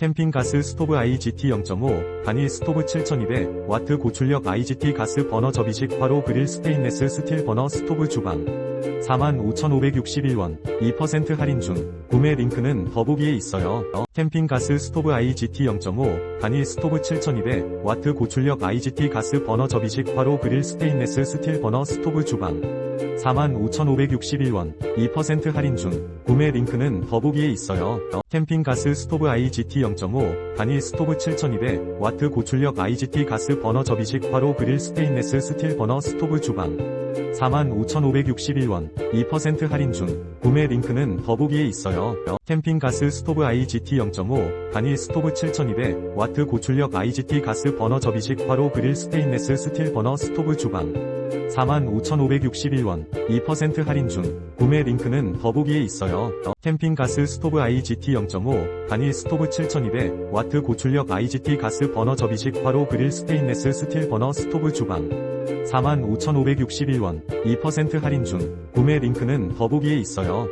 캠핑 가스 스토브 IGT 0.5, 단일 스토브 7200W 고출력 IGT 가스 버너 접이식 화로 그릴 스테인레스 스틸 버너 스토브 주방. 45,561원, 2% 할인 중. 구매 링크는 더보기에 있어요. 캠핑 가스 스토브 IGT 0.5, 단일 스토브 7200W 고출력 IGT 가스 버너 접이식 화로 그릴 스테인레스 스틸 버너 스토브 주방. 45,561원, 2% 할인 중. 구매 링크는 더보기에 있어요. 캠핑 가스 스토브 IGT 0.5, 단일 스토브 7200W 고출력 IGT 가스 버너 접이식 화로 그릴 스테인레스 스틸 버너 스토브 주방. 45,561원, 2% 할인 중. 구매 링크는 더보기에 있어요. 캠핑 가스 스토브 IGT 0.5, 단일 스토브 7200W 고출력 IGT 가스 버너 접이식 화로 그릴 스테인레스 스틸 버너 스토브 주방. 45,561원, 2% 할인 중. 구매 링크는 더보기에 있어요. 캠핑 가스 스토브 IGT 0.5, 단일 스토브 7200W 고출력 IGT 가스 버너 접이식 화로 그릴 스테인레스 스틸 버너 스토브 주방. 45,561원, 2% 할인 중. 구매 링크는 더보기에 있어요.